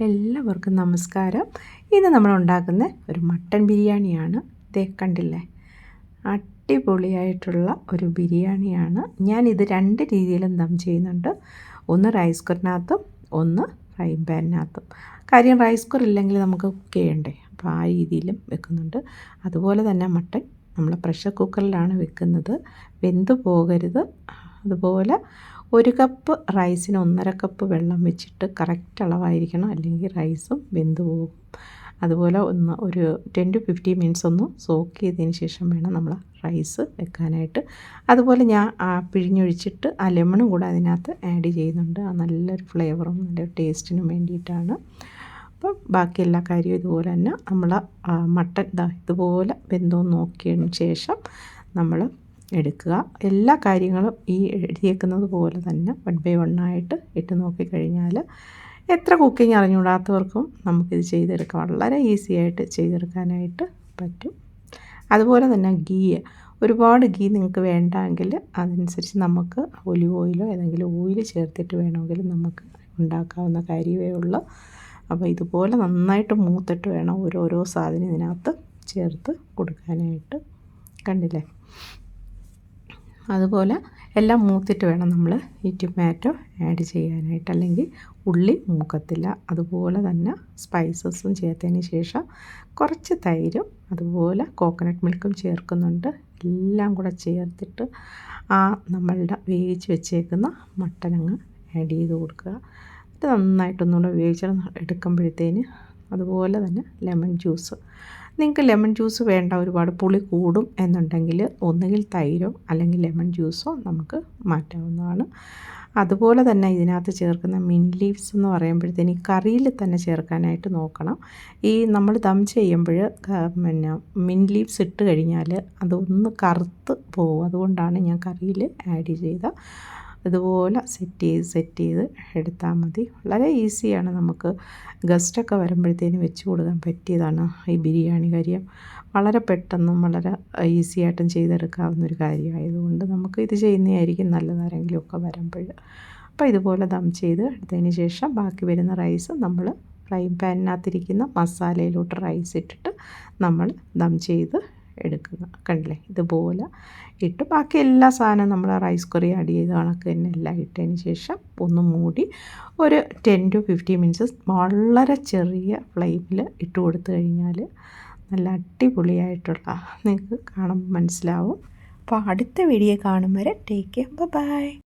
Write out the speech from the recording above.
എല്ലാവർക്കും നമസ്കാരം. ഇന്ന് നമ്മൾ ഉണ്ടാക്കുന്ന ഒരു മട്ടൻ ബിരിയാണിയാണ്. ഇതേ കണ്ടില്ലേ? അടിപൊളിയായിട്ടുള്ള ഒരു ബിരിയാണിയാണ്. ഞാനിത് രണ്ട് രീതിയിലും ദം ചെയ്യുന്നുണ്ട്. ഒന്ന് റൈസ് കുക്കറിനകത്തും ഒന്ന് ഫ്രൈ പാനിനകത്തും കാര്യം റൈസ് കുക്കർ ഇല്ലെങ്കിൽ നമുക്ക് കുക്ക് ചെയ്യണ്ടേ? അപ്പോൾ ആ രീതിയിലും വെക്കുന്നുണ്ട്. അതുപോലെ തന്നെ മട്ടൻ നമ്മൾ പ്രഷർ കുക്കറിലാണ് വെക്കുന്നത്. വെന്ത് പോകരുത്. അതുപോലെ ഒരു കപ്പ് റൈസിന് ഒന്നര കപ്പ് വെള്ളം വെച്ചിട്ട് കറക്റ്റ് അളവായിരിക്കണം. അല്ലെങ്കിൽ റൈസും വെന്ത് പോകും. അതുപോലെ ഒന്ന് ഒരു ടെൻ ടു ഫിഫ്റ്റീൻ മിനിറ്റ്സ് ഒന്ന് സോക്ക് ചെയ്തതിന് ശേഷം വേണം നമ്മൾ റൈസ് വെക്കാനായിട്ട്. അതുപോലെ ഞാൻ ആ പിഴിഞ്ഞൊഴിച്ചിട്ട് ആ ലെമണും കൂടെ അതിനകത്ത് ആഡ് ചെയ്യുന്നുണ്ട്. ആ നല്ലൊരു ഫ്ലേവറും നല്ലൊരു ടേസ്റ്റിനും വേണ്ടിയിട്ടാണ്. അപ്പം ബാക്കി എല്ലാ കാര്യവും ഇതുപോലെ തന്നെ നമ്മൾ മട്ടൻ ഇതാ ഇതുപോലെ വെന്തോ നോക്കിയതിന് ശേഷം നമ്മൾ എടുക്കുക. എല്ലാ കാര്യങ്ങളും ഈ എഴുതിയേക്കുന്നത് പോലെ തന്നെ വൺ ബൈ വൺ ആയിട്ട് ഇട്ട് നോക്കിക്കഴിഞ്ഞാൽ എത്ര കുക്കിംഗ് അറിഞ്ഞുകൂടാത്തവർക്കും നമുക്കിത് ചെയ്തെടുക്കാം വളരെ ഈസി ആയിട്ട് ചെയ്തെടുക്കാനായിട്ട് പറ്റും. അതുപോലെ തന്നെ ഗീ ഒരുപാട് ഗീ നിങ്ങൾക്ക് വേണ്ടെങ്കിൽ അതനുസരിച്ച് നമുക്ക് ഒലിവ് ഓയിലോ ഏതെങ്കിലും ഓയിൽ ചേർത്തിട്ട് വേണമെങ്കിൽ നമുക്ക് ഉണ്ടാക്കാവുന്ന കാര്യമേ ഉള്ളൂ. അപ്പോൾ ഇതുപോലെ നന്നായിട്ട് മൂത്തിട്ട് വേണം ഓരോരോ സാധനം ഇതിനകത്ത് ചേർത്ത് കൊടുക്കാനായിട്ട്. കണ്ടില്ലേ? അതുപോലെ എല്ലാം മൂത്തിട്ട് വേണം നമ്മൾ ഈ ടൊമാറ്റോ ആഡ് ചെയ്യാനായിട്ട്. അല്ലെങ്കിൽ ഉള്ളി മൂക്കത്തില്ല. അതുപോലെ തന്നെ സ്പൈസസും ചേർത്തതിന് ശേഷം കുറച്ച് തൈരും അതുപോലെ കോക്കനട്ട് മിൽക്കും ചേർക്കുന്നുണ്ട്. എല്ലാം കൂടെ ചേർത്തിട്ട് ആ നമ്മളുടെ വേവിച്ച് വെച്ചേക്കുന്ന മട്ടനങ്ങ് ആഡ് ചെയ്ത് കൊടുക്കുക. എന്നിട്ട് നന്നായിട്ടൊന്നുകൂടെ വേവിച്ച് എടുക്കുമ്പോഴത്തേന് അതുപോലെ തന്നെ ലെമൺ ജ്യൂസ് നിങ്ങൾക്ക് ലെമൺ ജ്യൂസ് വേണ്ട ഒരുപാട് പുളി കൂടും എന്നുണ്ടെങ്കിൽ ഒന്നുകിൽ തൈരോ അല്ലെങ്കിൽ ലെമൺ ജ്യൂസോ നമുക്ക് മാറ്റാവുന്നതാണ്. അതുപോലെ തന്നെ ഇതിനകത്ത് ചേർക്കുന്ന മിൻ ലീവ്സ് എന്ന് പറയുമ്പോഴത്തേന് കറിയിൽ തന്നെ ചേർക്കാനായിട്ട് നോക്കണം. ഈ നമ്മൾ ദം ചെയ്യുമ്പോൾ പിന്നെ മിൻ ലീവ്സ് ഇട്ട് കഴിഞ്ഞാൽ അതൊന്ന് കറുത്ത് പോകും. അതുകൊണ്ടാണ് ഞാൻ കറിയിൽ ആഡ് ചെയ്ത ഇതുപോലെ സെറ്റ് ചെയ്ത് സെറ്റ് ചെയ്ത് എടുത്താൽ മതി. വളരെ ഈസിയാണ് നമുക്ക് ഗസ്റ്റൊക്കെ വരുമ്പോഴത്തേന് വെച്ച് കൊടുക്കാൻ പറ്റിയതാണ് ഈ ബിരിയാണി കാര്യം. വളരെ പെട്ടെന്നും വളരെ ഈസി ആയിട്ടും ചെയ്തെടുക്കാവുന്ന ഒരു കാര്യമായതുകൊണ്ട് നമുക്ക് ഇത് ചെയ്യുന്നതായിരിക്കും നല്ലത് ആരെങ്കിലുമൊക്കെ വരുമ്പോൾ. അപ്പോൾ ഇതുപോലെ ദം ചെയ്ത് എടുത്തതിന് ശേഷം ബാക്കി വരുന്ന റൈസ് നമ്മൾ ഫ്രൈ പാനിനകത്തിരിക്കുന്ന മസാലയിലോട്ട് റൈസ് ഇട്ടിട്ട് നമ്മൾ ദം ചെയ്ത് എടുക്കുക. കണ്ടില്ലേ? ഇതുപോലെ ഇട്ട് ബാക്കി എല്ലാ സാധനവും നമ്മൾ റൈസ് കറി ആഡ് ചെയ്ത് കണക്ക് തന്നെ എല്ലാം ഇട്ടതിന് ശേഷം ഒന്ന് മൂടി ഒരു ടെൻ ടു ഫിഫ്റ്റീൻ മിനിറ്റ്സ് വളരെ ചെറിയ ഫ്ലെയിമിൽ ഇട്ട് കൊടുത്തു കഴിഞ്ഞാൽ നല്ല അടിപൊളിയായിട്ടുള്ള നിങ്ങൾക്ക് കാണുമ്പോൾ മനസ്സിലാവും. അപ്പോൾ അടുത്ത വീഡിയോ കാണും വരെ ടേക്ക് കെയർ ബൈ